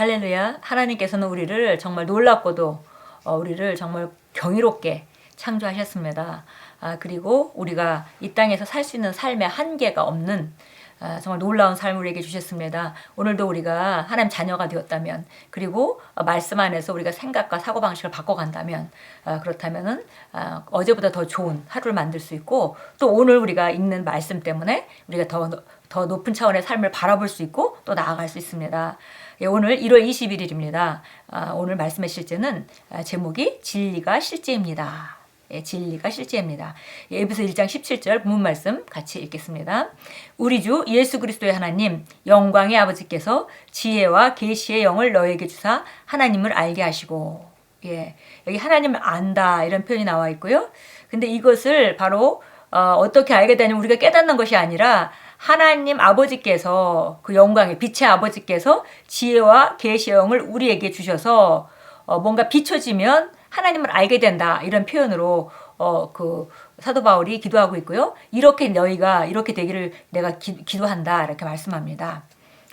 할렐루야. 하나님께서는 우리를 정말 놀랍고도 어, 우리를 정말 경이롭게 창조하셨습니다. 아, 그리고 우리가 이 땅에서 살 수 있는 삶의 한계가 없는 아, 정말 놀라운 삶을 우리에게 주셨습니다. 오늘도 우리가 하나님 자녀가 되었다면 그리고 어, 말씀 안에서 우리가 생각과 사고 방식을 바꿔간다면 아, 그렇다면은 아, 어제보다 더 좋은 하루를 만들 수 있고 또 오늘 우리가 읽는 말씀 때문에 우리가 더 더 높은 차원의 삶을 바라볼 수 있고 또 나아갈 수 있습니다. 예, 오늘 1월 21일입니다. 아, 오늘 말씀의 실제는 아, 제목이 진리가 실제입니다. 예, 진리가 실제입니다. 예, 에베소 1장 17절 본문 말씀 같이 읽겠습니다. 우리 주 예수 그리스도의 하나님 영광의 아버지께서 지혜와 계시의 영을 너에게 주사 하나님을 알게 하시고 예, 여기 하나님을 안다 이런 표현이 나와 있고요. 근데 이것을 바로 어, 떻게 알게 되냐면 우리가 깨닫는 것이 아니라 하나님 아버지께서 그 영광의 빛의 아버지께서 지혜와 계시의 영을 우리에게 주셔서 어, 뭔가 비춰지면 하나님을 알게 된다 이런 표현으로 어, 그 사도 바울이 기도하고 있고요. 이렇게 너희가 이렇게 되기를 내가 기, 기도한다 이렇게 말씀합니다.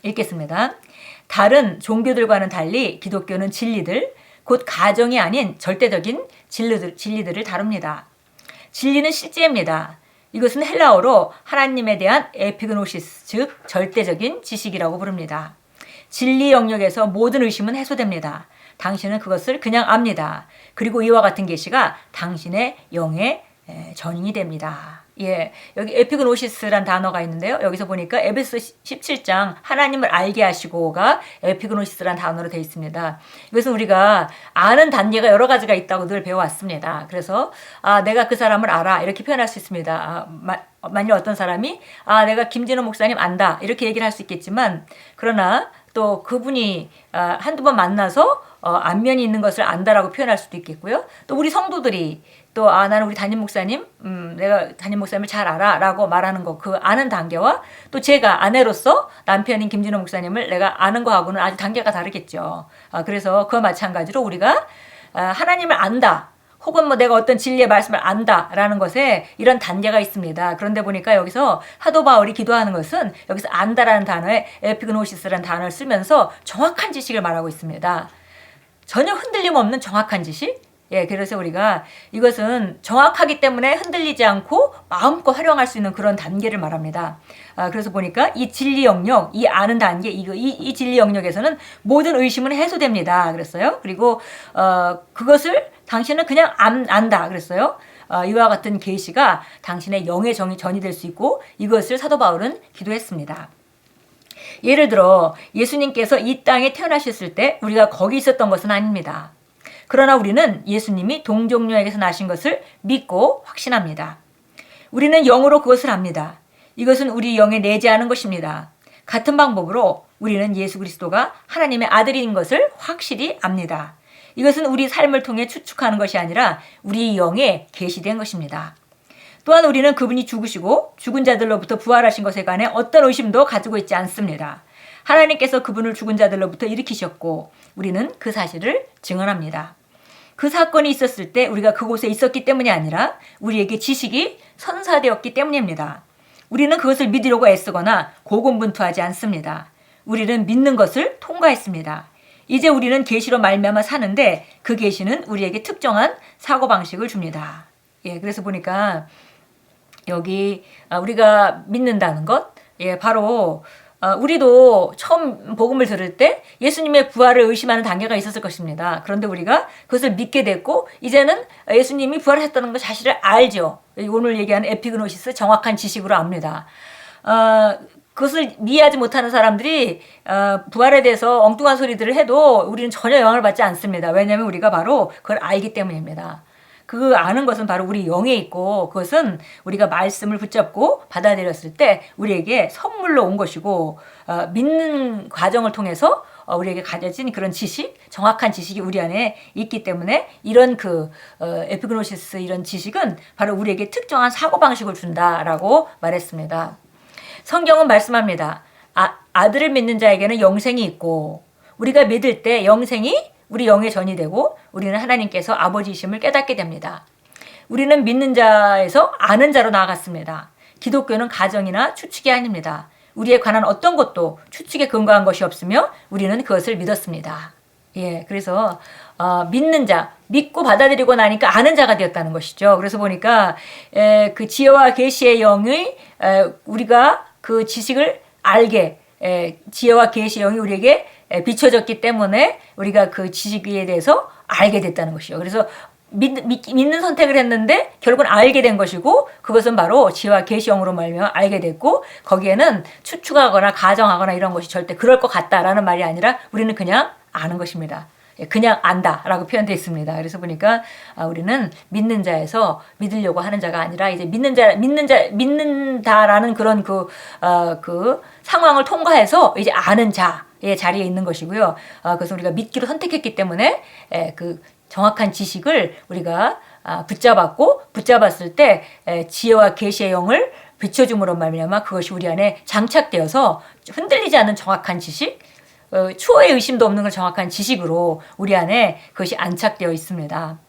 읽겠습니다. 다른 종교들과는 달리 기독교는 진리들 곧 가정이 아닌 절대적인 진리들, 진리들을 다룹니다. 진리는 실제입니다. 이것은 헬라어로 하나님에 대한 에피그노시스, 즉 절대적인 지식이라고 부릅니다. 진리 영역에서 모든 의심은 해소됩니다. 당신은 그것을 그냥 압니다. 그리고 이와 같은 계시가 당신의 영의 전인이 됩니다. 예, 여기 에피그노시스란 단어가 있는데요. 여기서 보니까 에베소 17장 하나님을 알게 하시고가 에피그노시스란 단어로 되어 있습니다. 이것은 우리가 아는 단계가 여러 가지가 있다고 늘 배워왔습니다. 그래서 아 내가 그 사람을 알아 이렇게 표현할 수 있습니다. 아, 마, 만일 어떤 사람이 아 내가 김진호 목사님 안다 이렇게 얘기를 할 수 있겠지만 그러나 또 그분이 아, 한두 번 만나서 어, 안면이 있는 것을 안다라고 표현할 수도 있겠고요. 또 우리 성도들이 또 아 나는 우리 담임 목사님, 음 내가 담임 목사님을 잘 알아라고 말하는 거 그 아는 단계와 또 제가 아내로서 남편인 김진호 목사님을 내가 아는 거하고는 아주 단계가 다르겠죠. 아, 그래서 그와 마찬가지로 우리가 아, 하나님을 안다. 혹은 뭐 내가 어떤 진리의 말씀을 안다라는 것에 이런 단계가 있습니다. 그런데 보니까 여기서 사도 바울이 기도하는 것은 여기서 안다라는 단어에 에피그노시스라는 단어를 쓰면서 정확한 지식을 말하고 있습니다. 전혀 흔들림 없는 정확한 지식? 예, 그래서 우리가 이것은 정확하기 때문에 흔들리지 않고 마음껏 활용할 수 있는 그런 단계를 말합니다. 아, 그래서 보니까 이 진리 영역, 이 아는 단계, 이거, 이, 이 진리 영역에서는 모든 의심은 해소됩니다. 그랬어요. 그리고, 어, 그것을 당신은 그냥 안, 안다. 그랬어요. 어, 이와 같은 계시가 당신의 영의 정이 전이 될 수 있고 이것을 사도 바울은 기도했습니다. 예를 들어 예수님께서 이 땅에 태어나셨을 때 우리가 거기 있었던 것은 아닙니다. 그러나 우리는 예수님이 동종녀에게서 나신 것을 믿고 확신합니다. 우리는 영으로 그것을 압니다. 이것은 우리 영에 내재하는 것입니다. 같은 방법으로 우리는 예수 그리스도가 하나님의 아들인 것을 확실히 압니다. 이것은 우리 삶을 통해 추측하는 것이 아니라 우리 영에 계시된 것입니다. 또한 우리는 그분이 죽으시고 죽은 자들로부터 부활하신 것에 관해 어떤 의심도 가지고 있지 않습니다. 하나님께서 그분을 죽은 자들로부터 일으키셨고 우리는 그 사실을 증언합니다. 그 사건이 있었을 때 우리가 그곳에 있었기 때문이 아니라 우리에게 지식이 선사되었기 때문입니다. 우리는 그것을 믿으려고 애쓰거나 고군분투하지 않습니다. 우리는 믿는 것을 통과했습니다. 이제 우리는 계시로 말미암아 사는데 그 계시는 우리에게 특정한 사고 방식을 줍니다. 예, 그래서 보니까 여기 아, 우리가 믿는다는 것, 예, 바로 어, 우리도 처음 복음을 들을 때 예수님의 부활을 의심하는 단계가 있었을 것입니다. 그런데 우리가 그것을 믿게 됐고 이제는 예수님이 부활했다는 것 사실을 알죠. 오늘 얘기하는 에피그노시스 정확한 지식으로 압니다. 어, 그것을 이해하지 못하는 사람들이 어, 부활에 대해서 엉뚱한 소리들을 해도 우리는 전혀 영향을 받지 않습니다. 왜냐하면 우리가 바로 그걸 알기 때문입니다. 그 아는 것은 바로 우리 영에 있고 그것은 우리가 말씀을 붙잡고 받아들였을 때 우리에게 선물로 온 것이고 어, 믿는 과정을 통해서 어, 우리에게 가져진 그런 지식, 정확한 지식이 우리 안에 있기 때문에 이런 그 어, 에피그노시스 이런 지식은 바로 우리에게 특정한 사고 방식을 준다라고 말했습니다. 성경은 말씀합니다. 아, 아들을 믿는 자에게는 영생이 있고 우리가 믿을 때 영생이 우리 영의 전이 되고 우리는 하나님께서 아버지이심을 깨닫게 됩니다. 우리는 믿는 자에서 아는 자로 나아갔습니다. 기독교는 가정이나 추측이 아닙니다. 우리에 관한 어떤 것도 추측에 근거한 것이 없으며 우리는 그것을 믿었습니다. 예, 그래서 어, 믿는 자, 믿고 받아들이고 나니까 아는 자가 되었다는 것이죠. 그래서 보니까 에, 그 지혜와 계시의 영의 에, 우리가 그 지식을 알게 에, 지혜와 계시의 영이 우리에게 에, 비춰졌기 때문에 우리가 그 지식에 대해서 알게 됐다는 것이죠. 그래서 믿, 믿, 믿는 선택을 했는데 결국은 알게 된 것이고 그것은 바로 지혜와 계시형으로 말며 알게 됐고 거기에는 추측하거나 가정하거나 이런 것이 절대 그럴 것 같다라는 말이 아니라 우리는 그냥 아는 것입니다. 예, 그냥 안다라고 표현되어 있습니다. 그래서 보니까 아, 우리는 믿는 자에서 믿으려고 하는 자가 아니라 이제 믿는 자 믿는 자 믿는다라는 그런 그, 어, 그 상황을 통과해서 이제 아는 자 의 자리에 있는 것이고요. 어, 그래서 우리가 믿기로 선택했기 때문에 에, 그 정확한 지식을 우리가 아, 붙잡았고 붙잡았을 때 에, 지혜와 계시의 영을 비춰줌으로 말미암아 그것이 우리 안에 장착되어서 흔들리지 않는 정확한 지식, 어, 추호의 의심도 없는 걸 정확한 지식으로 우리 안에 그것이 안착되어 있습니다.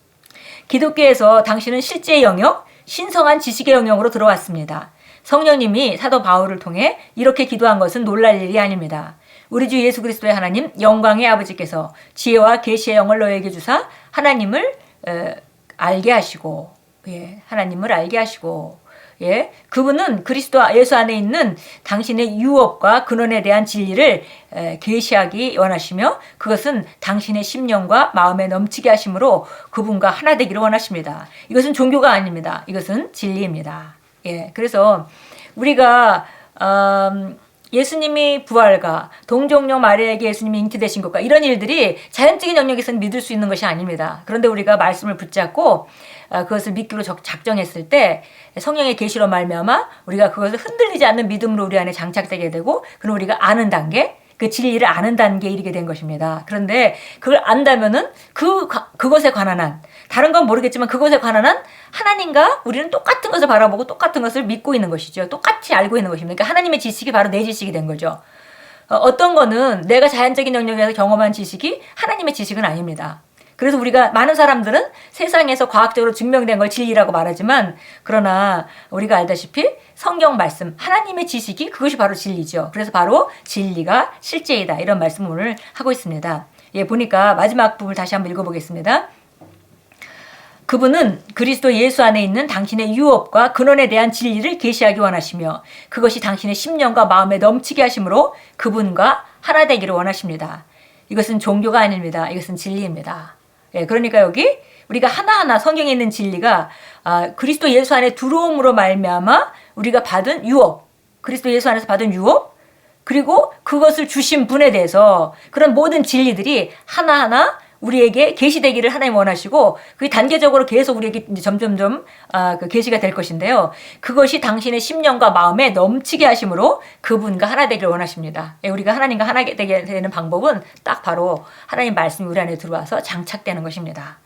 기독교에서 당신은 실제의 영역, 신성한 지식의 영역으로 들어왔습니다. 성령님이 사도 바울을 통해 이렇게 기도한 것은 놀랄 일이 아닙니다. 우리 주 예수 그리스도의 하나님 영광의 아버지께서 지혜와 계시의 영을 너에게 주사 하나님을 에, 알게 하시고 예, 하나님을 알게 하시고 예, 그분은 그리스도 예수 안에 있는 당신의 유업과 근원에 대한 진리를 에, 계시하기 원하시며 그것은 당신의 심령과 마음에 넘치게 하심으로 그분과 하나 되기를 원하십니다. 이것은 종교가 아닙니다. 이것은 진리입니다. 예, 그래서 우리가 음, 예수님이 부활과 동정녀 마리아에게 예수님이 잉태되신 것과 이런 일들이 자연적인 영역에서는 믿을 수 있는 것이 아닙니다. 그런데 우리가 말씀을 붙잡고 어, 그것을 믿기로 작정했을 때 성령의 계시로 말미암아 우리가 그것을 흔들리지 않는 믿음으로 우리 안에 장착되게 되고 그럼 우리가 아는 단계 그 진리를 아는 단계에 이르게 된 것입니다. 그런데 그걸 안다면은 그 그것에 관한 한 다른 건 모르겠지만 그것에 관한 한 하나님과 우리는 똑같은 것을 바라보고 똑같은 것을 믿고 있는 것이죠. 똑같이 알고 있는 것입니다. 그러니까 하나님의 지식이 바로 내 지식이 된 거죠. 어, 어떤 거는 내가 자연적인 영역에서 경험한 지식이 하나님의 지식은 아닙니다. 그래서 우리가 많은 사람들은 세상에서 과학적으로 증명된 걸 진리라고 말하지만 그러나 우리가 알다시피 성경 말씀 하나님의 지식이 그것이 바로 진리죠. 그래서 바로 진리가 실제이다 이런 말씀을 오늘 하고 있습니다. 예 보니까 마지막 부분을 다시 한번 읽어보겠습니다. 그분은 그리스도 예수 안에 있는 당신의 유업과 근원에 대한 진리를 계시하기 원하시며 그것이 당신의 심령과 마음에 넘치게 하심으로 그분과 하나 되기를 원하십니다. 이것은 종교가 아닙니다. 이것은 진리입니다. 예, 그러니까 여기 우리가 하나하나 성경에 있는 진리가 아, 그리스도 예수 안에 들어옴으로 말미암아 우리가 받은 유업, 그리스도 예수 안에서 받은 유업, 그리고 그것을 주신 분에 대해서 그런 모든 진리들이 하나하나 우리에게 계시되기를 하나님 원하시고 그게 단계적으로 계속 우리에게 점점점 아, 그 계시가 될 것인데요. 그것이 당신의 심령과 마음에 넘치게 하심으로 그분과 하나 되기를 원하십니다. 예, 우리가 하나님과 하나 되게 되는 방법은 딱 바로 하나님 말씀이 우리 안에 들어와서 장착되는 것입니다.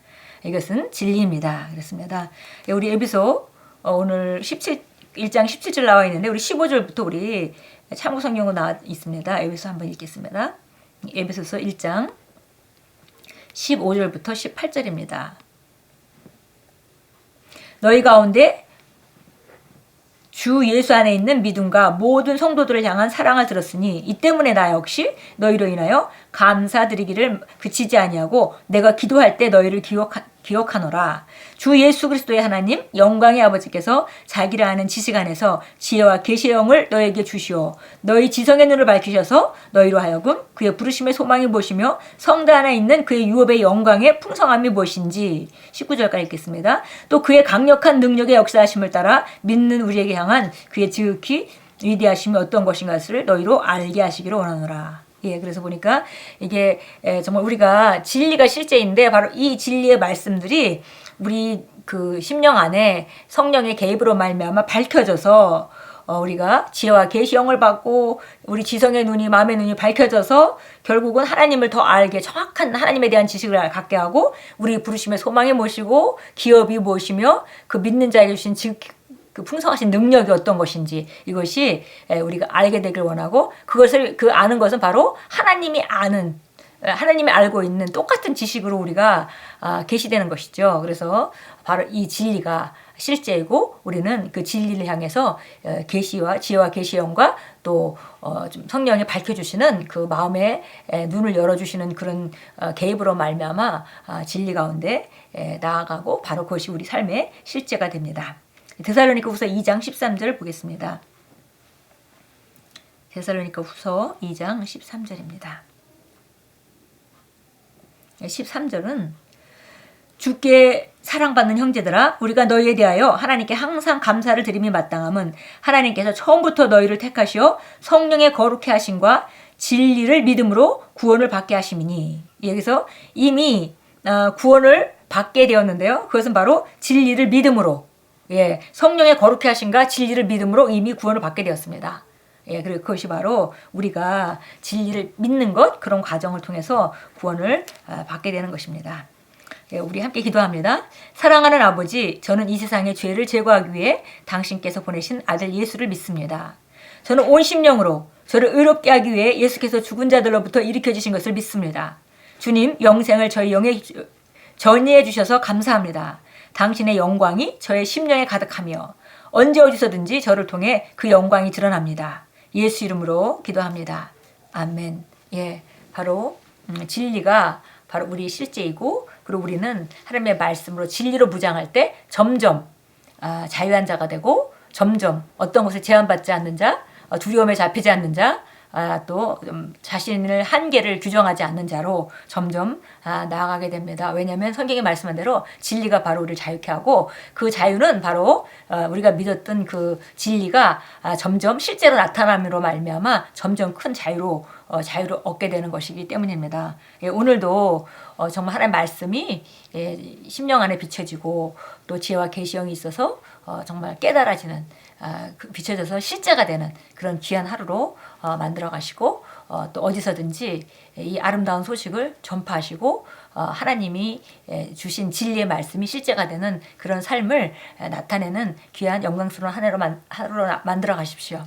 이것은 진리입니다. 그렇습니다. 예, 우리 에비소 어, 오늘 17 1장 17절 나와 있는데 우리 15절부터 우리 참고 성경으로 나와 있습니다. 에비소 한번 읽겠습니다. 에비소서 1장 15절부터 18절입니다. 너희 가운데 주 예수 안에 있는 믿음과 모든 성도들을 향한 사랑을 들었으니 이 때문에 나 역시 너희로 인하여 감사드리기를 그치지 아니하고 내가 기도할 때 너희를 기억 기억하노라. 주 예수 그리스도의 하나님 영광의 아버지께서 자기를 아는 지식 안에서 지혜와 계시의 영을 너에게 주시오. 너희 지성의 눈을 밝히셔서 너희로 하여금 그의 부르심의 소망을 보시며 성도 안에 있는 그의 유업의 영광의 풍성함이 무엇인지 19절까지 읽겠습니다. 또 그의 강력한 능력의 역사하심을 따라 믿는 우리에게 향한 그의 지극히 위대하심이 어떤 것인가를 너희로 알게 하시기를 원하노라. 예, 그래서 보니까 이게 정말 우리가 진리가 실제인데 바로 이 진리의 말씀들이 우리 그 심령 안에 성령의 개입으로 말미암아 밝혀져서 어, 우리가 지혜와 계시형을 받고 우리 지성의 눈이 마음의 눈이 밝혀져서 결국은 하나님을 더 알게 정확한 하나님에 대한 지식을 갖게 하고 우리 부르심의 소망에 모시고 기업이 무엇이며 그 믿는 자에게 주신 그 풍성하신 능력이 어떤 것인지 이것이 우리가 알게 되길 원하고 그것을 그 아는 것은 바로 하나님이 아는 하나님이 알고 있는 똑같은 지식으로 우리가 아, 계시되는 것이죠. 그래서 바로 이 진리가 실제이고 우리는 그 진리를 향해서 어, 계시와 지혜와 계시형과 또 어, 좀 성령이 밝혀주시는 그 마음의 에, 눈을 열어주시는 그런 어, 개입으로 말미암아 아, 진리 가운데 에, 나아가고 바로 그것이 우리 삶의 실제가 됩니다. 데살로니가 후서 2장 13절을 보겠습니다. 데살로니가 후서 2장 13절입니다. 13절은 주께 사랑받는 형제들아 우리가 너희에 대하여 하나님께 항상 감사를 드림이 마땅함은 하나님께서 처음부터 너희를 택하시어 성령의 거룩해 하심과 진리를 믿음으로 구원을 받게 하심이니 여기서 이미 어, 구원을 받게 되었는데요. 그것은 바로 진리를 믿음으로 예, 성령의 거룩해 하심과 진리를 믿음으로 이미 구원을 받게 되었습니다. 예, 그리고 그것이 바로 우리가 진리를 믿는 것 그런 과정을 통해서 구원을 아, 받게 되는 것입니다. 예, 우리 함께 기도합니다. 사랑하는 아버지, 저는 이 세상의 죄를 제거하기 위해 당신께서 보내신 아들 예수를 믿습니다. 저는 온 심령으로 저를 의롭게 하기 위해 예수께서 죽은 자들로부터 일으켜 주신 것을 믿습니다. 주님, 영생을 저희 영에 주- 전이해 주셔서 감사합니다. 당신의 영광이 저의 심령에 가득하며 언제 어디서든지 저를 통해 그 영광이 드러납니다. 예수 이름으로 기도합니다. 아멘. 예, 바로 음, 진리가 바로 우리 실제이고 그리고 우리는 하나님의 말씀으로 진리로 무장할 때 점점 아, 자유한 자가 되고 점점 어떤 것에 제한받지 않는 자, 어, 두려움에 잡히지 않는 자, 아, 또좀 자신을 한계를 규정하지 않는 자로 점점 아, 나아가게 됩니다. 왜냐하면 성경이 말씀한 대로 진리가 바로 우리를 자유케 하고 그 자유는 바로 어, 우리가 믿었던 그 진리가 아, 점점 실제로 나타남으로 말미암아 점점 큰 자유로 어, 자유를 얻게 되는 것이기 때문입니다. 예, 오늘도 어, 정말 하나님의 말씀이 예, 심령 안에 비춰지고 또 지혜와 계시형이 있어서 어, 정말 깨달아지는 아, 그 비춰져서 실제가 되는 그런 귀한 하루로 어, 만들어 가시고 어, 또 어디서든지 이 아름다운 소식을 전파하시고 어, 하나님이 예, 주신 진리의 말씀이 실제가 되는 그런 삶을 에, 나타내는 귀한 영광스러운 한 해로 만들어 가십시오.